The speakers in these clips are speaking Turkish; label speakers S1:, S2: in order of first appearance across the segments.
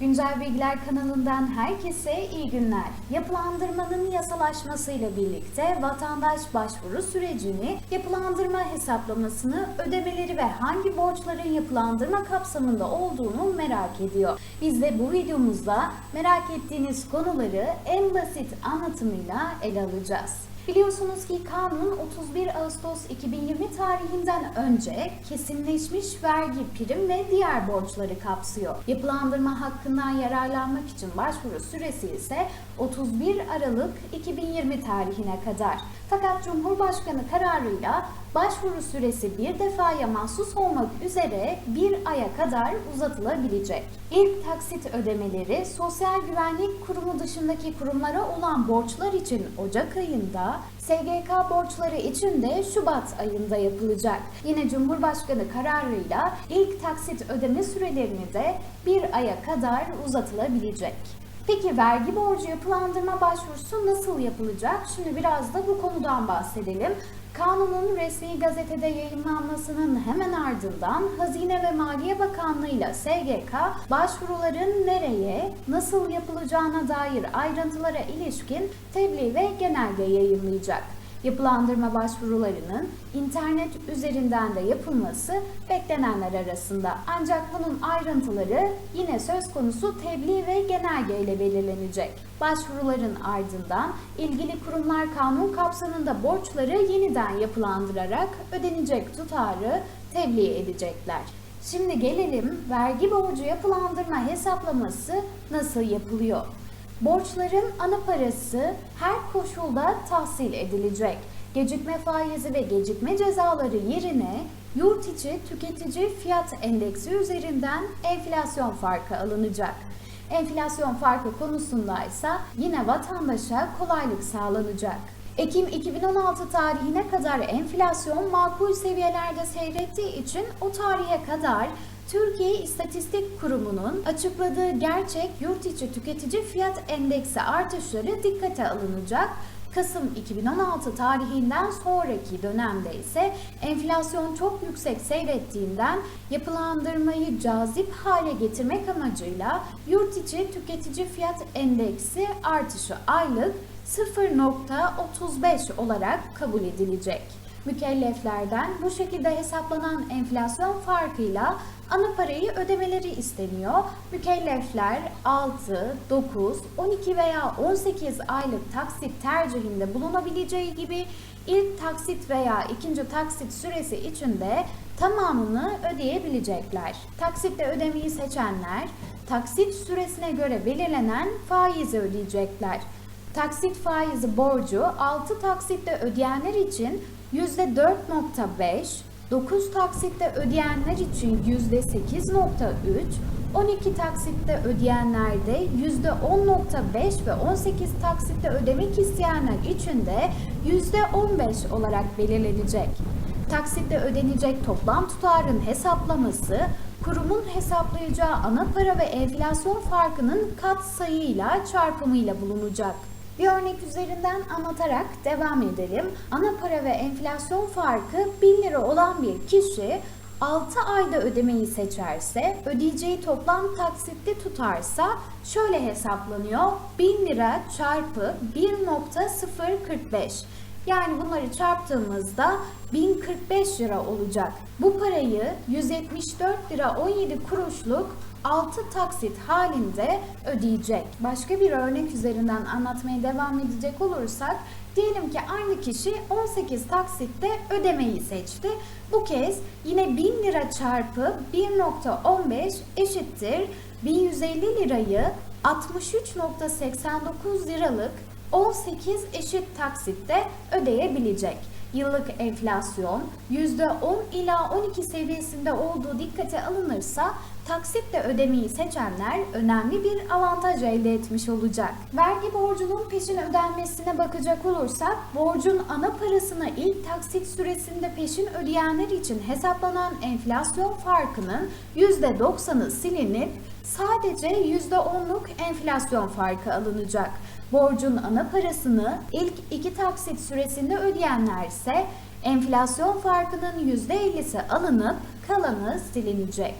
S1: Güncel Bilgiler kanalından herkese iyi günler. Yapılandırmanın yasalaşmasıyla birlikte vatandaş başvuru sürecini, yapılandırma hesaplamasını, ödemeleri ve hangi borçların yapılandırma kapsamında olduğunu merak ediyor. Biz de bu videomuzda merak ettiğiniz konuları en basit anlatımıyla ele alacağız. Biliyorsunuz ki kanun 31 Ağustos 2020 tarihinden önce kesinleşmiş vergi, prim ve diğer borçları kapsıyor. Yapılandırma hakkından yararlanmak için başvuru süresi ise 31 Aralık 2020 tarihine kadar. Fakat Cumhurbaşkanı kararıyla başvuru süresi bir defaya mahsus olmak üzere bir aya kadar uzatılabilecek. İlk taksit ödemeleri Sosyal Güvenlik Kurumu dışındaki kurumlara olan borçlar için Ocak ayında, SGK borçları için de Şubat ayında yapılacak. Yine Cumhurbaşkanı kararıyla ilk taksit ödeme sürelerini de bir aya kadar uzatılabilecek. Peki vergi borcu yapılandırma başvurusu nasıl yapılacak? Şimdi biraz da bu konudan bahsedelim. Kanunun resmi gazetede yayınlanmasının hemen ardından Hazine ve Maliye Bakanlığı ile SGK başvuruların nereye, nasıl yapılacağına dair ayrıntılara ilişkin tebliğ ve genelge yayınlayacak. Yapılandırma başvurularının internet üzerinden de yapılması beklenenler arasında. Ancak bunun ayrıntıları yine söz konusu tebliğ ve genelge ile belirlenecek. Başvuruların ardından ilgili kurumlar kanun kapsamında borçları yeniden yapılandırarak ödenecek tutarı tebliğ edecekler. Şimdi gelelim vergi borcu yapılandırma hesaplaması nasıl yapılıyor? Borçların ana parası her koşulda tahsil edilecek. Gecikme faizi ve gecikme cezaları yerine yurt içi tüketici fiyat endeksi üzerinden enflasyon farkı alınacak. Enflasyon farkı konusunda ise yine vatandaşa kolaylık sağlanacak. Ekim 2016 tarihine kadar enflasyon makul seviyelerde seyrettiği için o tarihe kadar Türkiye İstatistik Kurumu'nun açıkladığı gerçek yurt içi tüketici fiyat endeksi artışları dikkate alınacak. Kasım 2016 tarihinden sonraki dönemde ise enflasyon çok yüksek seyrettiğinden yapılandırmayı cazip hale getirmek amacıyla yurt içi tüketici fiyat endeksi artışı aylık 0.35 olarak kabul edilecek. Mükelleflerden bu şekilde hesaplanan enflasyon farkıyla ana parayı ödemeleri isteniyor. Mükellefler 6, 9, 12 veya 18 aylık taksit tercihinde bulunabileceği gibi ilk taksit veya ikinci taksit süresi içinde tamamını ödeyebilecekler. Taksitle ödemeyi seçenler taksit süresine göre belirlenen faizi ödeyecekler. Taksit faizi borcu 6 taksitle ödeyenler için %4.5, 9 taksitte ödeyenler için %8.3, 12 taksitte ödeyenlerde %10.5 ve 18 taksitte ödemek isteyenler için de %15 olarak belirlenecek. Taksitte ödenecek toplam tutarın hesaplaması kurumun hesaplayacağı ana para ve enflasyon farkının kat sayıyla çarpımıyla bulunacak. Bir örnek üzerinden anlatarak devam edelim. Ana para ve enflasyon farkı 1000 lira olan bir kişi 6 ayda ödemeyi seçerse, ödeyeceği toplam taksitte tutarsa şöyle hesaplanıyor. 1000 lira çarpı 1.045 yani bunları çarptığımızda 1045 lira olacak. Bu parayı 174 lira 17 kuruşluk 6 taksit halinde ödeyecek. Başka bir örnek üzerinden anlatmaya devam edecek olursak diyelim ki aynı kişi 18 taksitte ödemeyi seçti. Bu kez yine 1000 lira çarpı 1.15 eşittir 1150 lirayı 63.89 liralık 18 eşit taksitte ödeyebilecek. Yıllık enflasyon %10 ila 12 seviyesinde olduğu dikkate alınırsa taksitle ödemeyi seçenler önemli bir avantaj elde etmiş olacak. Vergi borcunun peşin ödenmesine bakacak olursak borcun ana parasını ilk taksit süresinde peşin ödeyenler için hesaplanan enflasyon farkının %90'ı silinip sadece %10'luk enflasyon farkı alınacak. Borcun ana parasını ilk iki taksit süresinde ödeyenler ise enflasyon farkının %50'si alınıp kalanı silinecek.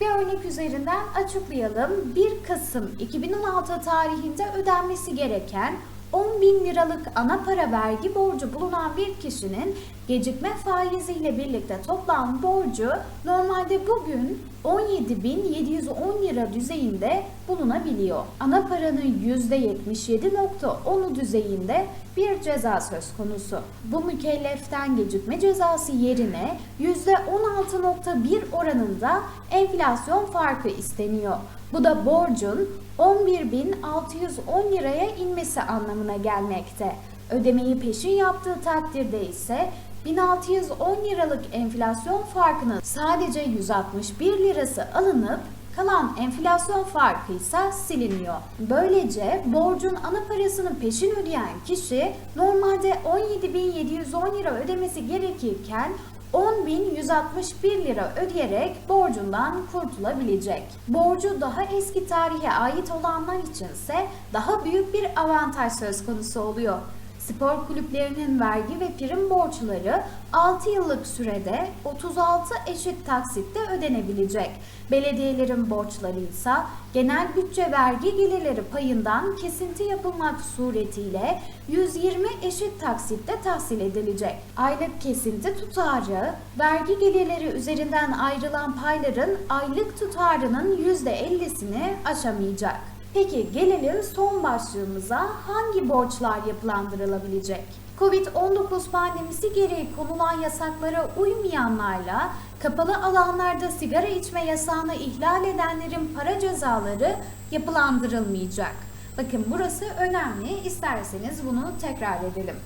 S1: Bir örnek üzerinden açıklayalım. 1 Kasım 2016 tarihinde ödenmesi gereken 10 bin liralık ana para vergi borcu bulunan bir kişinin gecikme faiziyle birlikte toplam borcu normalde bugün 17.710 lira düzeyinde bulunabiliyor. Ana paranın %77.10'u düzeyinde bir ceza söz konusu. Bu mükelleften gecikme cezası yerine %16.1 oranında enflasyon farkı isteniyor. Bu da borcun 11.610 liraya inmesi anlamına gelmekte. Ödemeyi peşin yaptığı takdirde ise 1610 liralık enflasyon farkının sadece 161 lirası alınıp kalan enflasyon farkı ise siliniyor. Böylece borcun ana parasını peşin ödeyen kişi normalde 17.710 lira ödemesi gerekirken 10.161 lira ödeyerek borcundan kurtulabilecek. Borcu daha eski tarihe ait olanlar içinse daha büyük bir avantaj söz konusu oluyor. Spor kulüplerinin vergi ve prim borçları 6 yıllık sürede 36 eşit taksitte ödenebilecek. Belediyelerin borçları ise genel bütçe vergi gelirleri payından kesinti yapılmak suretiyle 120 eşit taksitte tahsil edilecek. Aylık kesinti tutarı, vergi gelirleri üzerinden ayrılan payların aylık tutarının %50'sini aşamayacak. Peki gelelim son başlığımıza hangi borçlar yapılandırılabilecek? Covid-19 pandemisi gereği konulan yasaklara uymayanlarla kapalı alanlarda sigara içme yasağını ihlal edenlerin para cezaları yapılandırılmayacak. Bakın burası önemli. İsterseniz bunu tekrar edelim.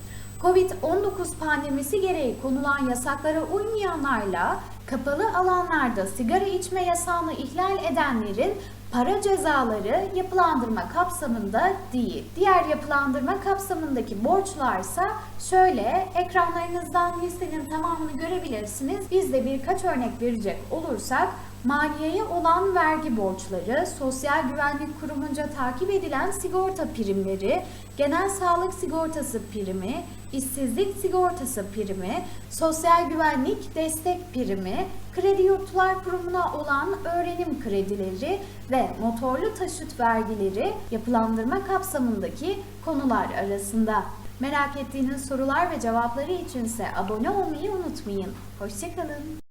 S1: Covid-19 pandemisi gereği konulan yasaklara uymayanlarla kapalı alanlarda sigara içme yasağını ihlal edenlerin para cezaları yapılandırma kapsamında değil. Diğer yapılandırma kapsamındaki borçlarsa şöyle ekranlarınızdan listenin tamamını görebilirsiniz. Biz de birkaç örnek verecek olursak maliyeye olan vergi borçları, Sosyal Güvenlik Kurumunca takip edilen sigorta primleri, genel sağlık sigortası primi, işsizlik sigortası primi, sosyal güvenlik destek primi, kredi yurtlar kurumuna olan öğrenim kredileri ve motorlu taşıt vergileri yapılandırma kapsamındaki konular arasında. Merak ettiğiniz sorular ve cevapları içinse abone olmayı unutmayın. Hoşçakalın.